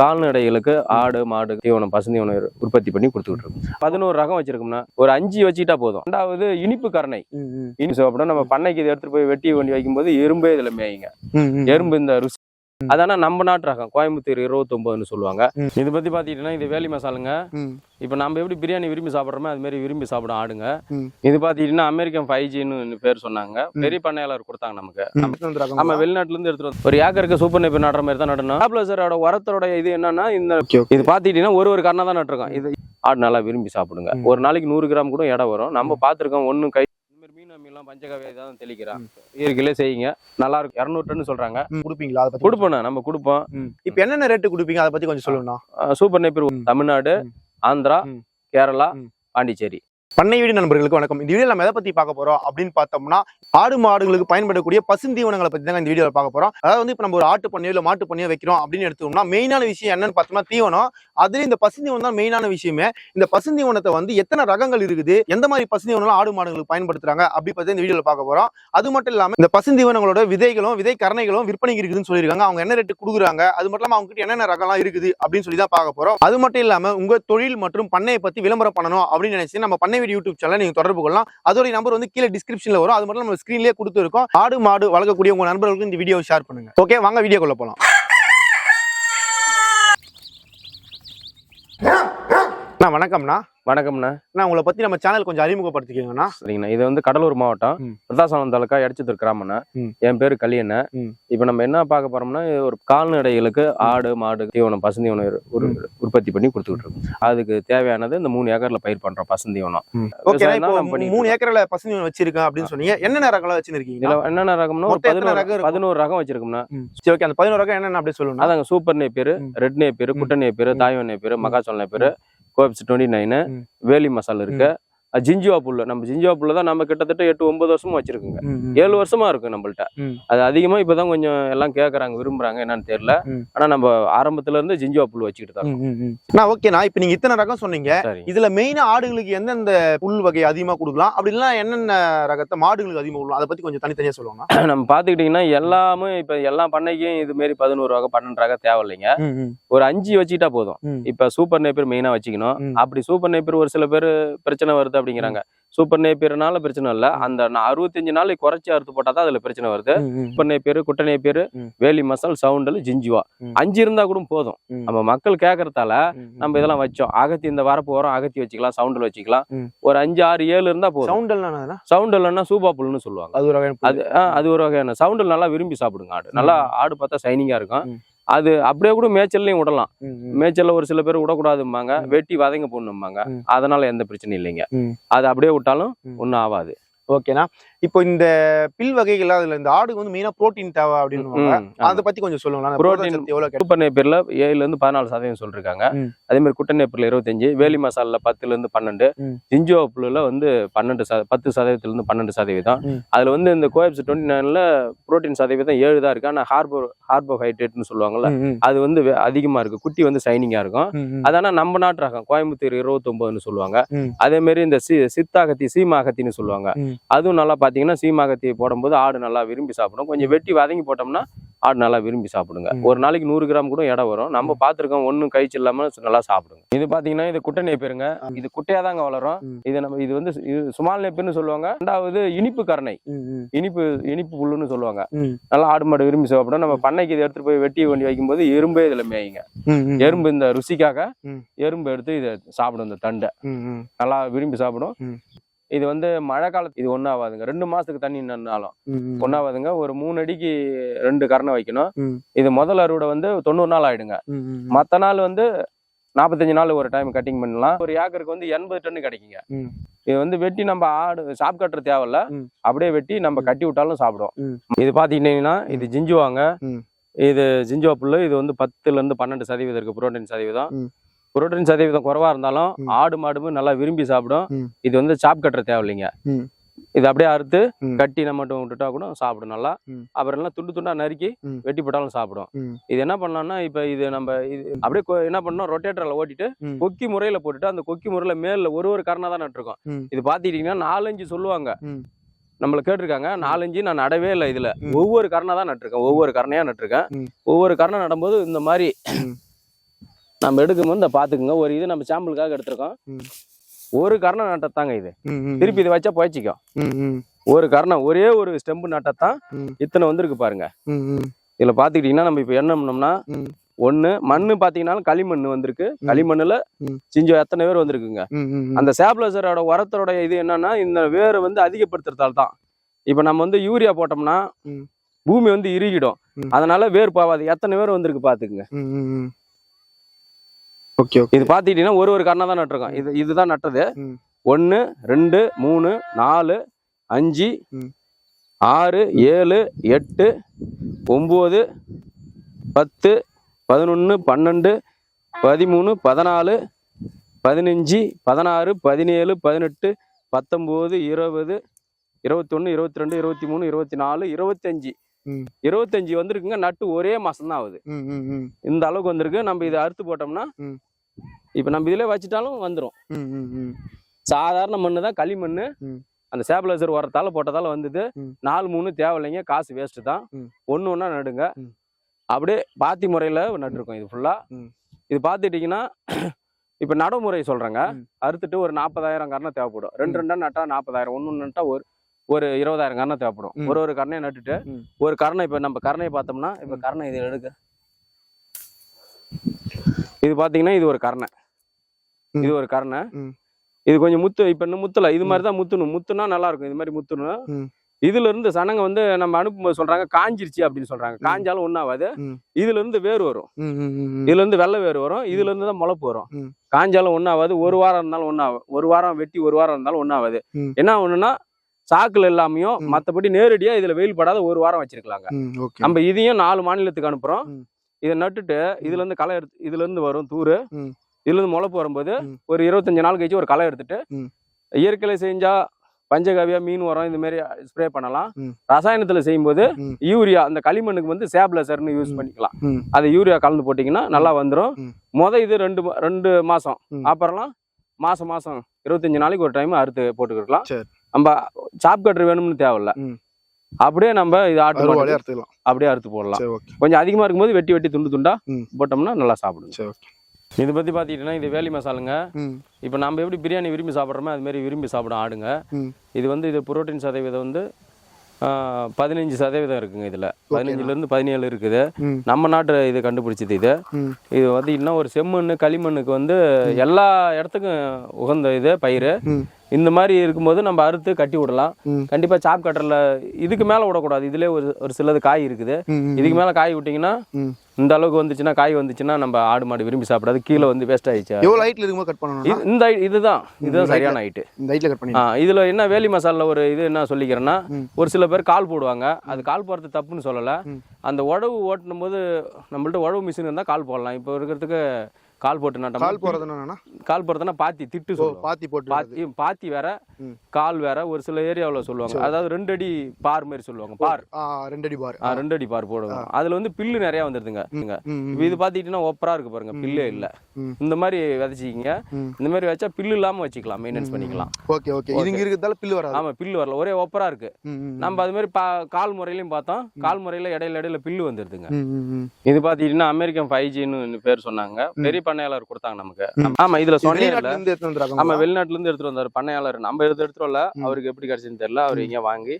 கால்நடைகளுக்கு ஆடு மாடு தீவனம் பசுந்தீவனம் உற்பத்தி பண்ணி கொடுத்துக்கிட்டு இருக்கோம். பதினோரு ரகம் வச்சிருக்கோம்னா ஒரு அஞ்சு வச்சுக்கிட்டா போதும். ரெண்டாவது இனிப்பு கரணை. இனிப்பு சாப்பிடும் நம்ம பண்ணைக்கு இதை எடுத்துட்டு போய் வெட்டி வண்டி வைக்கும்போது எறும்பே இதுல மேயுங்க. எறும்பு இந்த ருசி அதான நம்ம நாட்டு ரகம். கோயம்புத்தூர் இருபத்தொன்பதுன்னு சொல்லுவாங்க. இது பத்தி பாத்தீங்கன்னா இது வேலி மசாலுங்க. இப்போ நம்ம எப்படி பிரியாணி விரும்பி சாப்பிட்றோமோ அது மாதிரி விரும்பி சாப்பிடும் ஆடுங்க. இது பாத்தீங்கன்னா அமெரிக்கன் ஃபைவ் ஜின்னு பேர் சொன்னாங்க. பெரிய பண்ணையாளர் கொடுத்தாங்க நமக்கு. நம்ம வெளிநாட்டுல இருந்து எடுத்துட்டு. ஒரு ஏக்கருக்கு சூப்பர் நெப்பி நடுற மாதிரி தான் நடணும் ஆப்ளஸரோட உரத்தோட இது என்னன்னா இந்த இது பாத்துக்கிட்டீங்கன்னா ஒரு ஒரு கண்ணா தான் நட்டுருக்கோம். இது ஆடு நல்லா விரும்பி சாப்பிடுங்க. ஒரு நாளைக்கு நூறு கிராம் கூட இடம் வரும். நம்ம பார்த்துருக்கோம் ஒன்றும் கை அம்மிலாம் பஞ்சகவியை தான் தெளிக்கிறான் இயற்கையிலே செய்யுங்க. நல்லா இருக்கும். இரநூறு டன் சொல்றாங்க. கொடுப்பீங்களா? அதை கொடுப்போம் நம்ம கொடுப்போம். இப்ப என்னென்ன ரேட்டு கொடுப்பீங்க? அதை பத்தி கொஞ்சம் அஹ் சூப்பர் நெப்பி ம். தமிழ்நாடு. ஆந்திரா. கேரளா. பாண்டிச்சேரி. பண்ணை வீடு நண்பர்களுக்கு வணக்கம். இந்த வீடியோ நம்ம எதை பத்தி பார்க்க போறோம் அப்படின்னு பார்த்தோம்னா ஆடு மாடுகளுக்கு பயன்படக்கூடிய பசுந்தீவனங்களை பத்தி தான் இந்த வீடியோல பார்க்க போறோம். அதாவது வந்து இப்ப நம்ம ஒரு ஆட்டு பண்ணையோ இல்ல மாட்டு பண்ணையோ வைக்கிறோம் அப்படின்னு எடுத்தோம்னா மெயினான விஷயம் என்னன்னு பார்த்தோம்னா தீவனம். அதுல இந்த பசுந்தீவனம் தான் மெயினான விஷயமே. இந்த பசுந்தீவனத்தை வந்து எத்தனை ரகங்கள் இருக்குது எந்த மாதிரி பசுந்தீவனம் ஆடு மாடுகளுக்கு பயன்படுத்துறாங்க அப்படி பார்த்து இந்த வீடியோவில் பார்க்க போறோம். அது மட்டும் இல்லாம இந்த பசுந்தீவனங்களோட விதைகளும் விதை கரணைகளும் விற்பனைக்கு இருக்குதுன்னு சொல்லியிருக்காங்க. அவங்க என்ன ரேட்டு கொடுக்குறாங்க? அது மட்டும் இல்லாம அவங்க கிட்ட என்னென்ன ரகம்லாம் இருக்குது அப்படின்னு சொல்லி தான் பார்க்க போறோம். அது மட்டும் இல்லாம உங்க தொழில் மற்றும் பண்ணையை பத்தி விளம்பரம் பண்ணணும் அப்படின்னு நினைச்சு நம்ம பண்ணை மனைவி யூடியூப் சேனல் நீங்க தொடர்பு கொள்ளலாம். அதோடைய நம்பர் வந்து கீழே டிஸ்கிரிப்ஷன்ல வரும். அது மட்டும் நம்ம ஸ்கிரீன்லயே கொடுத்துருக்கோம். ஆடு மாடு வளர்க்கக்கூடிய உங்க நண்பர்களுக்கு இந்த வீடியோ ஷேர் பண்ணுங்க. ஓகே வாங்க வீடியோக்குள்ள போலாம். அண்ணா வணக்கம்ண்ணா வணக்கம்ண்ணா நான் உங்களை பத்தி நம்ம சேனல் கொஞ்சம் அறிமுகப்படுத்திக்கோங்கண்ணா சரிங்கண்ணா இது வந்து கடலூர் மாவட்டம். பிரதாசனம் தாலுக்கா எடச்சத்தூர் கிராமண்ணா. என் பேரு கலியண்ண. இப்போ நம்ம என்ன பார்க்க போறோம்னா ஒரு கால்நடைகளுக்கு ஆடு மாடு தீவனம் பசுந்தீவனம் உற்பத்தி பண்ணி கொடுத்துக்கிட்டு இருக்கோம் அதுக்கு தேவையானது இந்த மூணு ஏக்கர்ல பயிர் பண்றோம் பசுந்தீவனம் மூணு. ஏக்கர்ல பசுந்தீவனம் வச்சிருக்கேன் அப்படின்னு சொன்னீங்க என்னென்ன ரகம்லாம் வச்சிருக்கீங்க என்னென்ன ரகம்னா ஒரு பதினோரு ரகம்? பதினோரு ரகம் வச்சிருக்கோம்னா சரி ஓகே அந்த பதினோரு ரகம் என்னென்ன அப்படி சொல்லணும் அதாங்க சூப்பர் நேப்பியர். Red Napier. குட்டை நேப்பியர். Taiwan Napier. மகாச்சோல் நேப்பியர் கோபிஸ் டுவெண்ட்டி நைனு. வேலி மசாலா இருக்கு ஜிஞ்சுவா புல்லு நம்ம ஜிஞ்சுவா புல்லு தான் நம்ம கிட்டத்தட்ட எட்டு ஒன்பது வருஷமா வச்சிருக்கோங்க. ஏழு வருஷமா இருக்கு நம்மள்ட்ட. அது அதிகமா இப்பதான் கொஞ்சம் எல்லாம் கேக்குறாங்க விரும்புறாங்க என்னன்னு தெரியல. ஆனா நம்ம ஆரம்பத்துல இருந்து ஜிஞ்சுவா புல் வச்சுக்கிட்டு தான் ஓகேண்ணா இப்போ நீங்க இத்தனை ரகம் சொன்னீங்க. இதுல மெயினா ஆடுகளுக்கு எந்தெந்த புல் வகை அதிகமா கொடுக்கலாம்? அப்படி இல்லைன்னா என்னென்ன ரகத்தை மாடுகளுக்கு அதிகமா கொடுக்கலாம்? அதை பத்தி கொஞ்சம் தனித்தனியா சொல்லுவாங்க நம்ம பாத்துக்கிட்டீங்கன்னா எல்லாமே இப்ப எல்லா பண்ணைக்கும் இது மாரி பதினோரு ரகம் பன்னெண்டு ரகம் தேவையில்லைங்க ஒரு அஞ்சு வச்சுக்கிட்டா போதும். இப்ப சூப்பர் நேப்பியர் மெயினா வச்சுக்கணும். அப்படி சூப்பர் நேப்பியர் ஒரு சில பேர் பிரச்சனை வருது அப்படிங்கிறாங்க. சூப்பர் நேப்பியர்னால பிரச்சனை இல்ல. அந்த அறுபத்தஞ்சு நாளைக்கு குறைச்சி அறுத்து போட்டா தான் அதுல பிரச்சனை வருது. சூப்பர் நேப்பியர் குட்டை நேப்பியர். வேலி மசால் சவுண்டல் ஜிஞ்சுவா. அஞ்சு இருந்தா கூட போதும். நம்ம மக்கள் கேட்கறதால நம்ம இதெல்லாம் வச்சோம். அகத்தி இந்த வரப்பு வரும் அகத்தி வச்சுக்கலாம் சவுண்டில் வச்சுக்கலாம். ஒரு அஞ்சு ஆறு ஏழு இருந்தா போதும். சவுண்ட் எல்லாம் சவுண்ட் இல்லைன்னா சூப்பா புல்லுன்னு சொல்லுவாங்க. அது ஒரு வகை அது ஒரு வகையான சவுண்டில் நல்லா விரும்பி சாப்பிடுங்க ஆடு. நல்லா ஆடு பார்த்தா சைனிங்கா இருக்கும். அது அப்படியே கூட மேய்ச்சல்லையும் விடலாம். மேய்ச்சல்ல ஒரு சில பேர் விடக்கூடாதும்பாங்க. வெட்டி வதங்க போடணும்பாங்க. அதனால எந்த பிரச்சனையும் இல்லைங்க. அது அப்படியே விட்டாலும். ஒன்றும் ஆகாது ஓகேண்ணா இப்போ இந்த பில் வகைகள் அதுல இந்த ஆடுக்கு வந்து மெயினா புரோட்டீன் தேவை அப்படின்னு. அதை பத்தி கொஞ்சம் சொல்லுங்களா புரோட்டீன் எவ்வளவு நேப்பியர்ல ஏழுல இருந்து பதினாலு சதவீதம் சொல்லிருக்காங்க. அதே மாதிரி குட்டை நேப்பியர்ல இருபத்தஞ்சு வேலி மசாலால பத்துல இருந்து பன்னெண்டு. ஜிஞ்சோ புல்லுல வந்து பன்னெண்டு பத்து சதவீதத்துல இருந்து பன்னெண்டு சதவீதம். அதுல வந்து இந்த கோயப்ஸ் டுவெண்ட்டி நைன்ல புரோட்டீன் சதவீதம் ஏழு தான் இருக்கு ஆனா ஹார்போ ஹார்போஹைட்ரேட்னு சொல்லுவாங்கல்ல அது வந்து அதிகமா இருக்கு குட்டி வந்து சைனிங்கா இருக்கும் ம், ம். அது ஆனா நம்ம நாட்டு ரகம் கோயம்புத்தூர் இருபத்தொன்பதுன்னு சொல்லுவாங்க ம். அதே மாதிரி இந்த சி சித்தாகத்தி சீமாகத்தின்னு சொல்லுவாங்க. அதுவும் நல்லா பாத்தீங்கன்னா சீமாகத்தி போடும்போது ஆடு நல்லா விரும்பி சாப்பிடும். கொஞ்சம் வெட்டி வதங்கி போட்டோம்னா ஆடு நல்லா விரும்பி சாப்பிடுங்க. ஒரு நாளைக்கு நூறு கிராம் கூட இடம் வரும். நம்ம பார்த்துருக்கோம் ஒன்றும் கழிச்சு இல்லாம நல்லா சாப்பிடுங்க. இது பாத்தீங்கன்னா இது குட்டை நேப்பிருங்க ஆ. இது குட்டையா தாங்க வளரும். இது நம்ம இது வந்து இது சுமால் நேப்பின்னு சொல்லுவாங்க. ரெண்டாவது இனிப்பு கரணை. இனிப்பு இனிப்பு புல்லுன்னு சொல்லுவாங்க. நல்லா ஆடு மாடு விரும்பி சாப்பிடும். நம்ம பண்ணைக்கு இதை எடுத்துட்டு போய் வெட்டி வண்டி வைக்கும்போது எறும்பே இதுல மேயுங்க. எறும்பு இந்த ருசிக்காக. எறும்பு எடுத்து இதை சாப்பிடும் இந்த தண்டை. நல்லா விரும்பி சாப்பிடும். இது வந்து மழை காலத்து இது ஒன்றும் ஆகாதுங்க ரெண்டு மாசத்துக்கு தண்ணி நின்னாலும். ஒன்றாவதுங்க ஒரு மூணு அடிக்கு ரெண்டு கரணை வைக்கணும். இது முதல் அறுவடை வந்து தொண்ணூறு நாள் ஆயிடுங்க மற்ற நாள் வந்து நாற்பத்தஞ்சு நாள் ஒரு டைம் கட்டிங் பண்ணலாம் ஒரு ஏக்கருக்கு வந்து எண்பது டன்னு கிடைக்குங்க. இது வந்து வெட்டி நம்ம ஆடு சாப் கட்டுற தேவையில்ல. அப்படியே வெட்டி நம்ம கட்டி விட்டாலும் சாப்பிடும் ம். இது பாத்தீங்கன்னா இது ஜிஞ்சுவாங்க. இது ஜிஞ்சுவா புல்லு இது வந்து பத்துல இருந்து பன்னெண்டு சதவீதம் இருக்கு புரோட்டீன் சதவீதம். புரோட்டீன் சதவீதம் குறைவா இருந்தாலும். ஆடு மாடுமே நல்லா விரும்பி சாப்பிடும். இது வந்து சாப் கட்டுற தேவையில்லைங்க. இது அப்படியே அறுத்து. கட்டி நம்ம மட்டும் விட்டுட்டா கூட சாப்பிடும் நல்லா. அப்புறம் எல்லாம் துண்டு துண்டா நறுக்கி. வெட்டி போட்டாலும் சாப்பிடும். இது என்ன பண்ணலாம்னா இப்ப இது நம்ம இது அப்படியே என்ன பண்ணோம் ரொட்டேட்டர்ல ஓட்டிட்டு. கொக்கி முறையில போட்டுட்டு அந்த கொக்கி முறையில மேல ஒரு ஒரு கரணா தான் நட்டுருக்கோம். இது பாத்துக்கிட்டீங்கன்னா நாலஞ்சு சொல்லுவாங்க. நம்மள கேட்டிருக்காங்க நாலஞ்சு நான் நடவே இல்லை இதுல. ஒவ்வொரு கரணா தான் நட்டிருக்கேன் ஒவ்வொரு கரணையா நட்டிருக்கேன். ஒவ்வொரு கரணை நடும்போது இந்த மாதிரி. நம்ம எடுக்கும்போது இந்த பாத்துக்குங்க ஒரு இது நம்ம சாம்பிளுக்காக எடுத்திருக்கோம். ஒரு கரணை நட்டத்தாங்க இது திருப்பி இதை வச்சா போய்ச்சிக்கும் ஒரு கரணை ஒரே ஒரு ஸ்டெம்பு நட்டத்தான். இத்தனை வந்திருக்கு பாருங்க இதுல பாத்துக்கிட்டீங்கன்னா நம்ம இப்ப என்ன பண்ணோம்னா. ஒண்ணு மண்ணு பாத்தீங்கன்னா களிமண் வந்திருக்கு களிமண்ணுல. சிஞ்சோ எத்தனை பேர் வந்திருக்குங்க. அந்த சேப்லஸரோட உரத்தோட இது என்னன்னா இந்த வேரை வந்து அதிகப்படுத்துறதால தான் இப்ப நம்ம வந்து யூரியா போட்டோம்னா. பூமி வந்து இறுகிடும். அதனால வேர் பாவாது எத்தனை பேர் வந்திருக்கு பாத்துக்குங்க. ஓகே ஓகே இது பாத்துக்கிட்டீங்கன்னா ஒரு ஒரு கண்ணா தான் நட்டிருக்கோம் இது இதுதான் நட்டது ம். ஒன்னு ரெண்டு மூணு நாலு அஞ்சு. ஆறு ஏழு எட்டு ஒம்பது பத்து பதினொன்று பன்னெண்டு பதிமூணு பதினாலு பதினஞ்சு பதினாறு பதினேழு பதினெட்டு பத்தொம்போது இருபது இருபத்தொன்று இருபத்தி ரெண்டு இருபத்தி மூணு இருபத்தி நாலு இருபத்தஞ்சு. இருபத்தஞ்சு வந்திருக்குங்க நட்டு ஒரே மாசம் தான் ஆகுது. இந்த அளவுக்கு வந்திருக்கு நம்ம இதை அறுத்து போட்டோம்னா. இப்போ நம்ம இதிலே வச்சுட்டாலும் வந்துடும். சாதாரண மண்ணு தான் களிமண். அந்த சேபலைசர் உரத்தால போட்டதால வந்தது. நாலு மூணு தேவையில்லைங்க காசு வேஸ்ட்டு தான். ஒன்று ஒன்றா நடுங்க. அப்படியே பாத்தி முறையில் நட்டுருக்கோம் இது ஃபுல்லா ம். இது பார்த்துட்டிங்கன்னா இப்போ நடைமுறை சொல்கிறேங்க. அறுத்துட்டு ஒரு நாற்பதாயிரம் கரணம் தேவைப்படும் ரெண்டு ரெண்டா நட்டா நாற்பதாயிரம் ஒன்று நட்டா ஒரு ஒரு இருபதாயிரம் கரணம் தேவைப்படும். ஒரு ஒரு கரணையை நட்டுட்டு. ஒரு கரணை இப்போ நம்ம கரணையை பார்த்தோம்னா இப்போ. கரணை இது எடுக்க இது பார்த்தீங்கன்னா இது ஒரு கரணை. இது ஒரு கரணை. இது கொஞ்சம் முத்து இப்போ இன்னும் முத்தல இது மாதிரி தான் முத்தணும் முத்துனா நல்லா இருக்கும் இது மாதிரி முத்தணும். இதுல இருந்து சனங்க வந்து நம்ம அனுப்பும்போது சொல்றாங்க காஞ்சிருச்சு அப்படின்னு சொல்றாங்க. காஞ்சாலும் ஒன்றாவது ம். இதுல இருந்து வேர் வரும். இதுல இருந்து வெள்ளை வேர் வரும் இதுல இருந்து தான் முளைப்பு வரும். காஞ்சாலும் ஒன்றாவது ஒரு வாரம் இருந்தாலும் ஒன்றாகும் ஒரு வாரம் வெட்டி ஒரு வாரம் இருந்தாலும் ஒன்றாவது ம். என்ன ஒண்ணுன்னா சாக்குல இல்லாமையும் ம். மத்தபடி நேரடியா இதுல வெயில் படாத ஒரு வாரம் வச்சிருக்கலாங்க. நம்ம இதையும் நாலு மாநிலத்துக்கு அனுப்புறோம். இதை நட்டுட்டு இதுல இருந்து களை எடுத்து இதுல இருந்து வரும் தூரு. இதுல இருந்து முளைப்பு வரும்போது. ஒரு இருபத்தஞ்சு நாள் கழிச்சு ஒரு களை எடுத்துட்டு. இயற்கையில செஞ்சா பஞ்சகவியா மீன் உரம் இந்த மாதிரி ஸ்ப்ரே பண்ணலாம். ரசாயனத்துல செய்யும்போது. யூரியா அந்த களிமண்ணுக்கு வந்து சேப்லசர்னு யூஸ். பண்ணிக்கலாம். அது யூரியா கலந்து போட்டிங்கன்னா நல்லா வந்துடும். முத இது ரெண்டு ரெண்டு மாசம். அப்புறம்லாம் மாசம் மாசம் இருபத்தஞ்சு நாளைக்கு ஒரு டைம் அறுத்து போட்டுக்கிடலாம் சரி. நம்ம சாப் கட்டர் வேணும்னு தேவையில்ல. அப்படியே நம்ம இது ஆட்டு எடுத்துக்கலாம். அப்படியே அறுத்து போடலாம். கொஞ்சம் அதிகமா இருக்கும்போது வெட்டி வெட்டி துண்டு துண்டா. போட்டோம்னா நல்லா சாப்பிடுங்க சரி, ஓகே. இதை பத்தி பாத்தீங்கன்னா இது வேலி மசாலுங்க இப்போ நம்ம எப்படி பிரியாணி விரும்பி சாப்பிட்றோமோ அது மாதிரி விரும்பி சாப்பிடும் ஆடுங்க. இது வந்து இது புரோட்டீன் சதவீதம் வந்து பதினஞ்சு சதவீதம் இருக்குங்க இதுல பதினஞ்சுல இருந்து பதினேழு இருக்குது. நம்ம நாட்டு இது கண்டுபிடிச்சது இது. இது வந்து இன்னும் ஒரு செம்மண் களிமண்ணுக்கு வந்து எல்லா இடத்துக்கும் உகந்த இது பயிர். இந்த மாதிரி இருக்கும்போது நம்ம அறுத்து கட்டி விடலாம். கண்டிப்பா சாப் கட்டரில் இதுக்கு மேல விடக்கூடாது. இதுலயே ஒரு ஒரு சிலது காய் இருக்குது. இதுக்கு மேல காய் விட்டீங்கன்னா. இந்த அளவுக்கு வந்துச்சுன்னா காய் வந்துச்சுன்னா நம்ம ஆடு மாடு விரும்பி சாப்பிடாது. கீழே வந்து வேஸ்ட் ஆயிடுச்சு. ஹைட்ல இருக்கும்போது கட் இந்த இதுதான். இதுதான் சரியான ஹைட்டு இந்த ஹைட்ல கட் பண்ணி ஆ இதுல என்ன வேலி மசாலில் ஒரு இது என்ன சொல்லிக்கிறேன்னா. ஒரு சில பேர் கால் போடுவாங்க. அது கால் போடுறது தப்புன்னு சொல்லலை. அந்த உழவு ஓட்டும் போது நம்மள்ட்ட உழவு மிஷின் இருந்தால் கால் போடலாம். இப்போ இருக்கிறதுக்கு கால் போட்டு நட்டோம்னா கால் போறது என்னன்னா? கால் போடுறதுன்னா பாத்தி திட்டு ஓ சொல்லுவாங்க பாத்தி போட்டு பாத்தி பாத்தி வேற. கால் வேற ஒரு சில ஏரியாவில் சொல்லுவாங்க. அதாவது ரெண்டு அடி பார் மாதிரி சொல்லுவாங்க பார். ரெண்டு அடி பார். ரெண்டு அடி பார் போடுவாங்க. அதுல வந்து பில்லு நிறைய வந்துருதுங்க. இது பாத்தீங்கன்னா ஒப்பரா இருக்கு பாருங்க பில்லே இல்ல. இந்த மாதிரி விதைச்சிக்கிங்க. இந்த மாதிரி வச்சா பில்லு இல்லாம வச்சுக்கலாம் மெயின்டெனன்ஸ் பண்ணிக்கலாம். Okay okay. இது இங்க இருக்கிறதால பில்லு வராது. ஆமா பில்லு வரல. ஒரே ஒப்பரா இருக்கு. நம்ம அது மாதிரி கால் முறையிலையும் பார்த்தோம். கால் முறையில இடையில இடையில பில்லு வந்துருதுங்க. இது பாத்தீங்கன்னா அமெரிக்கன் ஃபைவ் ஜின்னு பேர் சொன்னாங்க. பெரிய பண்ணையாளர் கொடுத்தாங்க நமக்கு. ஆமா இதுல இது சொன்னே இல்ல. வெளிநாட்டுல இருந்து எடுத்து வந்துறாங்க ஆமா வெளிநாட்டுல இருந்து எடுத்துட்டு வந்தாரு பண்ணையாளர். நம்ம எடுத்து எடுத்துட்டு வரல. அவருக்கு எப்படி கிடைச்சுன்னு தெரியல. அவர் இங்க வாங்கி.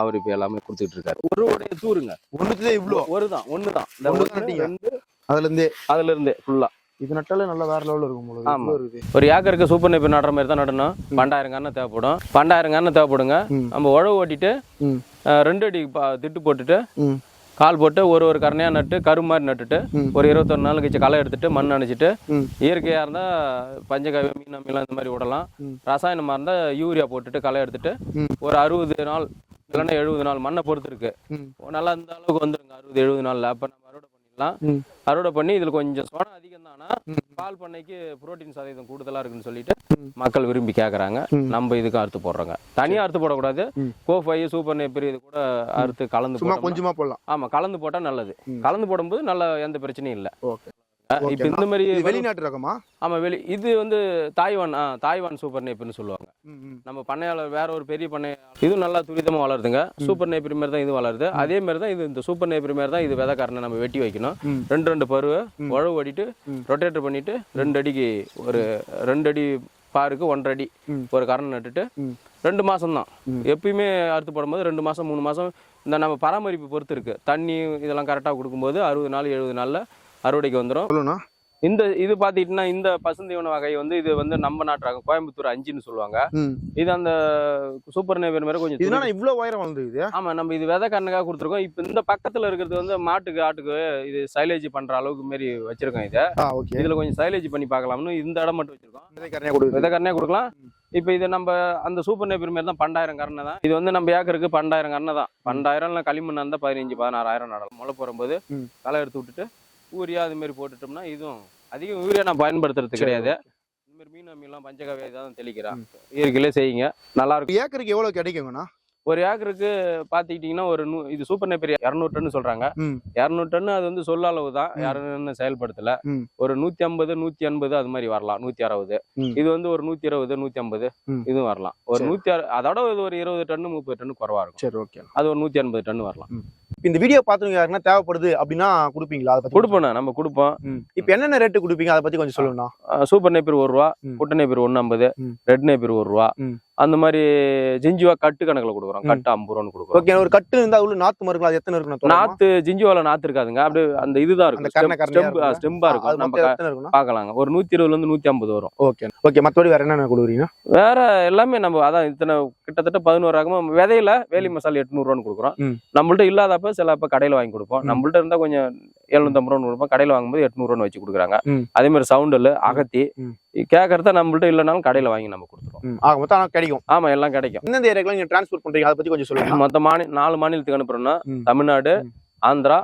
அவர் இப்ப எல்லாமே கொடுத்துட்டு இருக்காரு. ஒரு உடைய தூருங்க ஒண்ணுத்துல இவ்ளோ ஒருதான் ஒண்ணுதான். அதுல இருந்தே அதுல இருந்து ஃபுல்லா இது நட்டாலே நல்லா வேற லெவல்ல இருக்கும் போல ஆமா. ஒரு ஏக்கருக்கு சூப்பர் நெப்பி நடுற மாதிரி தான் நடணும். பண்டாயிரம் கண்ணு தேவைப்படும். பண்டாயிரம் கண்ணு தேவைப்படுங்க. நம்ம உழவு ஓட்டிட்டு ரெண்டு அடி திட்டு போட்டுட்டு. கால் போட்டு ஒரு ஒரு கரணையாக நட்டு கரு மாதிரி நட்டுட்டு. ஒரு இருபத்தொரு நாள் கழிச்சு களை எடுத்துட்டு மண் அணைச்சிட்டு. இயற்கையாக இருந்தால் பஞ்சகாவி மீன் அமிலம் இந்த மாதிரி விடலாம். ரசாயனமாக இருந்தால் யூரியா போட்டுட்டு களை எடுத்துட்டு. ஒரு அறுபது நாள் இல்லைன்னா எழுபது நாள் மண்ணை பொறுத்து இருக்கு. நல்லா இந்த அளவுக்கு வந்துருங்க அறுபது எழுபது நாளில் அப்போ நம்ம அறுவடை பண்ணிடலாம் ம். அறுவடை பண்ணி இதில் கொஞ்சம் சோனம் அதிகம் தானா. பால் பண்ணைக்கு புரோட்டீன் சதவீதம் கூடுதலாக இருக்குன்னு சொல்லிட்டு. மக்கள் விரும்பி கேட்குறாங்க ம். நம்ம இதுக்கு அறுத்து போடுறோங்க தனியாக அறுத்து போடக்கூடாது. கோஃபை சூப்பர் நேப்பர் இது கூட அறுத்து கலந்து கொஞ்சமா போடலாம் ஆமா கலந்து போட்டா நல்லது. கலந்து போடும்போது நல்ல எந்த பிரச்சனையும் இல்லை ஓகே. இப்ப இந்த மாதிரி இது வெளிநாட்டு ரகமா ஆமா வெளி இது வந்து தாய்வான் ஆ தாய்வான் சூப்பர் நேப்பின்னு சொல்லுவாங்க. நம்ம பண்ணையாளர் வேற ஒரு பெரிய பண்ணை இதுவும் நல்லா துரிதமா வளருதுங்க சூப்பர் நேப்பிரி மாதிரி தான் இது வளருது அதே மாதிரி தான் இது இந்த சூப்பர் நேப்பிரி மாதிரி தான் இது விதைக்காரனை நம்ம வெட்டி வைக்கணும். ரெண்டு ரெண்டு பருவ. உழவு ஓடிட்டு. ரொட்டேட்டர் பண்ணிட்டு ரெண்டு அடிக்கு ஒரு ரெண்டு அடி பாருக்கு ஒன்றரை அடி. ஒரு கரணை நட்டுட்டு. ரெண்டு மாசம் தான். எப்பயுமே அறுத்து போடும்போது ரெண்டு மாசம் மூணு மாசம் இந்த நம்ம பராமரிப்பு பொறுத்து இருக்கு தண்ணி இதெல்லாம் கரெக்டாக கொடுக்கும்போது அறுபது நாள் எழுபது நாள்ல அறுவடைக்கு வந்துடும் இந்த இது பார்த்துக்கிட்டிங்கன்னா இந்த பசுந்தீவன வகை வந்து இது வந்து நம்ம நாட்டு கோயம்புத்தூர் அஞ்சுன்னு சொல்லுவாங்க. இது அந்த சூப்பர் நேபியர் மாதிரி கொஞ்சம் இதுனா துரு- இவ்வளவு உயரம் வளர்ந்துருக்குது ஆமா நம்ம இது விதை கண்ணுக்காக கொடுத்துருக்கோம். இப்போ இந்த பக்கத்துல இருக்கிறது வந்து மாட்டுக்கு ஆட்டுக்கு இது சைலேஜ் பண்ற அளவுக்கு மாரி வச்சிருக்கோம் இதை. இதுல கொஞ்சம் சைலேஜ் பண்ணி பார்க்கலாம்னு இந்த இடம் மட்டும் வச்சிருக்கோம். விதை கண்ணே கொடுக்கலாம். இப்போ இது நம்ம அந்த சூப்பர் நேபியர் மாதிரி தான் பண்டாயிரம் கரணை தான். இது வந்து நம்ம ஏக்கருக்கு பண்டாயிரம் கரணை தான். பண்டாயிரம் இல்லை களிமண் இருந்தால் பதினஞ்சு பதினாறாயிரம் நடலாம் முளை போடும்போது ம். களை எடுத்து விட்டுட்டு யூரியா அது மாதிரி போட்டுட்டோம்னா இதுவும் அதிகம் யூரியா நான் பயன்படுத்துறது கிடையாது. இந்த மாதிரி மீன் அம்மிலாம் பஞ்சகவியா தான் தெளிக்கிறேன் இயற்கையிலே செய்யுங்க. நல்லா இருக்கும். ஏக்கருக்கு எவ்வளவு கிடைக்குங்கண்ணா? ஒரு ஏக்கருக்கு பார்த்துக்கிட்டிங்கன்னா ஒரு நூ இது சூப்பர் நேப்பியர் இரநூறு டன் சொல்றாங்க. இரநூறு டன் அது வந்து சொல்ல அளவு தான். இன்னும் செயல்படுத்தல. ஒரு நூத்தி ஐம்பது நூத்தி எண்பது அது மாதிரி வரலாம். நூத்தி அறுபது. இது வந்து ஒரு நூத்தி இருபது நூத்தி ஐம்பது. இதுவும் வரலாம். ஒரு. நூத்தி அறு அதோட இது ஒரு இருபது டன் முப்பது டன் குறவா இருக்கும். சரி ஓகே அது ஒரு நூத்தி எண்பது டன் வரலாம். இந்த வீடியோ பார்த்துங்க யாருன்னா தேவைப்படுது அப்படின்னா கொடுப்பீங்களா அதை பத்தி கொடுப்போம் நம்ம கொடுப்போம். இப்போ என்னென்ன ரேட்டு கொடுப்பீங்க அதை பத்தி கொஞ்சம் சொல்லுங்கண்ணா சூப்பர் நேப்பியர் ஒரு ரூபா. குட்டை நேப்பியர் ஒன்று ஐம்பது. ரெட் நேப்பியர் ஒரு ரூபா. அந்த மாதிரி ஜிஞ்சுவா கட்டு கணக்குல கொடுக்குறோம். கட்டு ஐம்பது ரூபான்னு கொடுக்குறோம் ஓகே ஒரு கட்டு இருந்தா உள்ள நாத்து மருக்கலாம் அது எத்தனை இருக்குண்ணா தோராயமா? நாத்து ஜிஞ்சுவால நாத்து இருக்காதுங்க அப்படியே அந்த இதுதான் இருக்கும் ஸ்டெம்பா? ஸ்டெம்பா இருக்கும் நம்ம பார்க்கலாங்க ஒரு நூத்தி இருபதுல இருந்து நூத்தி ஐம்பது வரும் ஓகே ஓகே மற்றபடி வேற என்னென்ன கொடுக்குறீங்க வேற எல்லாமே நம்ம அதான் இத்தனை கிட்டத்தட்ட பதினோரு ரகமா விதையில வேலி மசாலா எட்நூறுவான்னு கொடுக்குறோம். நம்மள்ட்ட இல்லாதப்ப சில அப்ப கடையில வாங்கி கொடுப்போம். நம்மள்ட்ட இருந்தா கொஞ்சம் எழுநூத்தம்பது ரூபான்னு கொடுப்போம் கடையில வாங்கும்போது எட்நூறுவான்னு வச்சு கொடுக்குறாங்க. அதே மாதிரி சவுண்டல் அகத்தி. கேட்கறத நம்மள்ட்ட இல்லைனாலும் கடையில வாங்கி நம்ம கொடுத்துருவோம் ஆக மொத்தம் கிடைக்கும் ஆமா எல்லாம் கிடைக்கும் எந்தெந்த ஏரியாக்கெல்லாம் நீங்க டிரான்ஸ்போர்ட் பண்றீங்க அதை பத்தி கொஞ்சம் சொல்லுங்க மொத்த மாநில நாலு மாநிலத்துக்கு அனுப்புறோம்னா. தமிழ்நாடு. ஆந்திரா.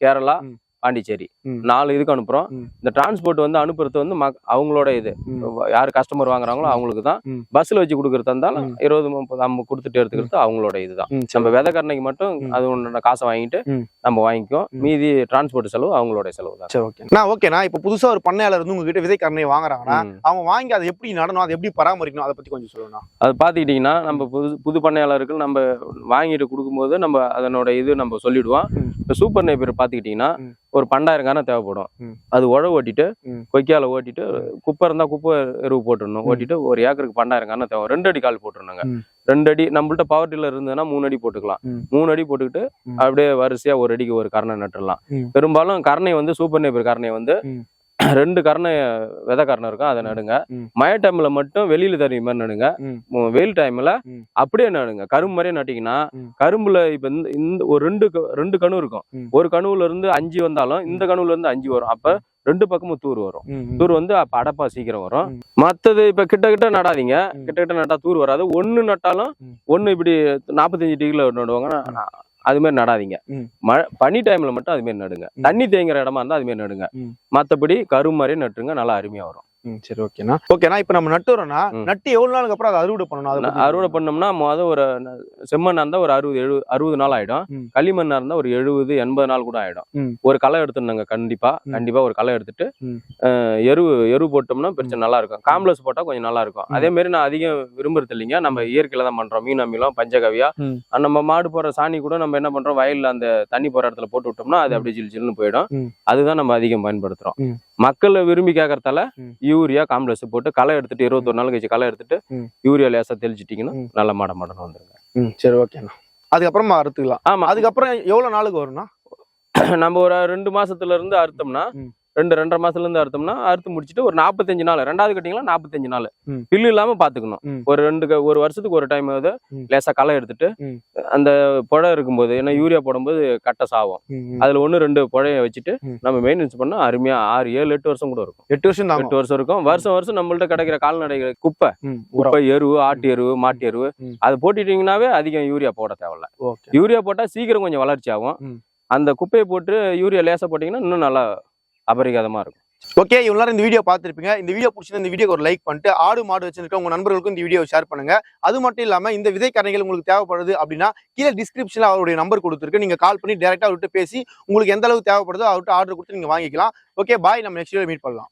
கேரளா. பாண்டிச்சேரி. நாலு இதுக்கு அனுப்புறோம். இந்த டிரான்ஸ்போர்ட் வந்து அனுப்புறது வந்து அவங்களோட இது. யார் கஸ்டமர் வாங்குறாங்களோ அவங்களுக்கு தான். பஸ்ல வச்சு கொடுக்கறதா இருந்தாலும். இருபது முப்பது நம்ம கொடுத்துட்டு எடுத்துக்கிறது அவங்களோட இதுதான் நம்ம விதை கரணைக்கு மட்டும். அது ஒன்று காசை வாங்கிட்டு. நம்ம வாங்கிக்குவோம். மீதி டிரான்ஸ்போர்ட் செலவு அவங்களோட செலவு தான் சரி ஓகே நான் ஓகேண்ணா இப்போ புதுசா ஒரு பண்ணையாளர் வந்து உங்ககிட்ட விதை கரணையை வாங்குறாங்கன்னா. அவங்க வாங்கி அதை எப்படி நடணும் அதை எப்படி பராமரிக்கணும் அதை பத்தி கொஞ்சம் சொல்லுங்கண்ணா அது பார்த்துக்கிட்டிங்கன்னா நம்ம புது புது பண்ணையாளருக்கு நம்ம வாங்கிட்டு கொடுக்கும்போது நம்ம அதனோட இது நம்ம சொல்லிடுவோம். இப்போ சூப்பர் நேப்பியர் பார்த்துக்கிட்டிங்கன்னா. ஒரு பண்டாயிரம் காரணம் தேவைப்படும். அது உழவு ஓட்டிட்டு. கொய்யால ஓட்டிட்டு குப்பை இருந்தால் குப்பை எருவு போட்டுடணும். ஓட்டிட்டு ஒரு ஏக்கருக்கு பண்டாயிரம் காரணம் தேவை ரெண்டு அடி கால் போட்டுருணுங்க. ரெண்டு அடி நம்மள்ட்ட பவர் டில்லர் இருந்ததுன்னா மூணு அடி போட்டுக்கலாம். மூணு அடி போட்டுக்கிட்டு. அப்படியே வரிசையா ஒரு அடிக்கு ஒரு கரணை நட்டுடலாம். பெரும்பாலும் கரணை வந்து சூப்பர் நேப்பியர் கரணை வந்து. ரெண்டு கரணை விதை கரணை இருக்கும் அதை நடுங்க. மழை டைம்ல மட்டும் வெளியில தண்ணி மாதிரி நடுங்க வெயில் டைம்ல. அப்படியே நடுங்க கரும்பு மாதிரியே நட்டிங்கன்னா. கரும்புல இப்ப இந்த இந்த ஒரு ரெண்டு ரெண்டு கணு இருக்கும். ஒரு கணுவுல இருந்து அஞ்சு வந்தாலும் இந்த கணுவுல இருந்து அஞ்சு வரும் அப்ப ரெண்டு பக்கமும் தூர் வரும். தூர் வந்து அப்ப அடப்பா சீக்கிரம் வரும். மத்தது இப்ப கிட்ட கிட்ட நடாதீங்க. கிட்ட கிட்ட நட்டா தூர் வராது ஒண்ணு நட்டாலும். ஒண்ணு இப்படி நாற்பத்தஞ்சு டிகிரில நடுவாங்க அது மாதிரி நடாதீங்க. மழை பனி டைம்ல மட்டும் அது மாதிரி நடுங்க. தண்ணி தேங்குற இடமா இருந்தா அது மாதிரி நடுங்க. மத்தபடி கரும்பு மாதிரி நட்டுருங்க நல்லா அருமையா வரும் சரி ஓகேண்ணா ஓகேண்ணா இப்போ நம்ம நட்டுறோம்னா. நட்டு எவ்வளவு நாளுக்கு அப்புறம் அதை அறுவடை பண்ணணும்? அதை அறுவடை பண்ணோம்னா மொதல் ஒரு செம்மண்ணா இருந்தா ஒரு அறுபது எழுபது அறுபது நாள் ஆயிடும். களிமண்ணா இருந்தா ஒரு எழுபது எண்பது நாள் கூட ஆயிடும். ஒரு களை எடுத்துருந்தாங்க கண்டிப்பா. கண்டிப்பா ஒரு களை எடுத்துட்டு எரு எரு போட்டோம்னா பிரச்சனை நல்லா இருக்கும் காம்ப்ளெக்ஸ் போட்டா கொஞ்சம் நல்லா இருக்கும். அதே மாதிரி நான் அதிகம் விரும்புறது இல்லைங்க. நம்ம இயற்கையில தான் பண்றோம். மீன் அமிலம் பஞ்சகவியா. நம்ம மாடு போற சாணி கூட நம்ம என்ன பண்றோம்? வயல்ல அந்த தண்ணி போற இடத்துல போட்டு விட்டோம்னா அது. அப்படியே ஜில் ஜில்னு போயிடும். அதுதான் நம்ம அதிகம் பயன்படுத்துறோம். மக்கள் விரும்பி கேட்கறதால. யூரியா காம்ப்ளெக்ஸ் போட்டு களை எடுத்துட்டு இருபத்தொரு நாள் கழிச்சு களை எடுத்துட்டு. யூரியா லேசா தெளிச்சிட்டிங்கன்னா. நல்ல மாட மாடன்னு வந்துருங்க சரி ஓகேண்ணா அதுக்கப்புறமா அறுத்துக்கலாம் ஆமா அதுக்கப்புறம் எவ்வளவு நாளுக்கு வரும்ண்ணா நம்ம ஒரு ரெண்டு மாசத்துல இருந்து அறுத்தோம்னா. ரெண்டு ரெண்டரை மாசத்துல இருந்து அறுத்தோம்னா அறுத்து முடிச்சுட்டு ஒரு நாற்பத்தஞ்சு நாள் ரெண்டாவது கட்டிங்களா நாற்பத்தஞ்சு நாள். பில்லு இல்லாம பாத்துக்கணும். ஒரு ரெண்டு ஒரு வருஷத்துக்கு ஒரு டைம் ம். லேசா களை எடுத்துட்டு. அந்த புழை இருக்கும்போது ஏன்னா யூரியா போடும்போது கட்டை சாவும். அதுல ஒண்ணு ரெண்டு புழைய வச்சுட்டு. நம்ம மெயின்டெனன்ஸ் பண்ணா அருமையா ஆறு ஏழு எட்டு வருஷம் கூட இருக்கும் எட்டு வருஷம் எட்டு வருஷம் இருக்கும் வருஷம் வருஷம் நம்மள்ட்ட கிடைக்கிற கால்நடைகள் குப்பை குப்பை எருவு ஆட்டு எருவு மாட்டு எருவு. அது போட்டுட்டீங்கன்னாவே அதிகம் யூரியா போட தேவையில்ல யூரியா போட்டா சீக்கிரம் கொஞ்சம் வளர்ச்சி ஆகும். அந்த குப்பையை போட்டு யூரியா லேசா போட்டீங்கன்னா இன்னும் நல்லா அபரிகாதமா இருக்கும். ஓகே இவ்வளோ இந்த வீடியோ பார்த்துருப்பீங்க. இந்த வீடியோ பிடிச்சிருந்த இந்த வீடியோ ஒரு லைக் பண்ணிட்டு ஆடு மாடு வச்சிருக்க உங்கள் நண்பர்களுக்கும் இந்த வீடியோ ஷேர் பண்ணுங்க. அது மட்டும் இல்லாமல் இந்த விதை கரணைகள் உங்களுக்கு தேவைப்படுது அப்படின்னா கீழே டிஸ்கிரிப்ஷன்ல அவருடைய நம்பர் கொடுத்துருக்கு. நீங்கள் கால் பண்ணி டேரெக்டாக அவர்கிட்ட பேசி உங்களுக்கு எந்த அளவு தேவைப்படுதோ அவர்கிட்ட ஆர்டர் கொடுத்து நீங்க வாங்கிக்கலாம். ஓகே பாய் நம்ம நெக்ஸ்ட் வீடியோ மீட் பண்ணலாம்.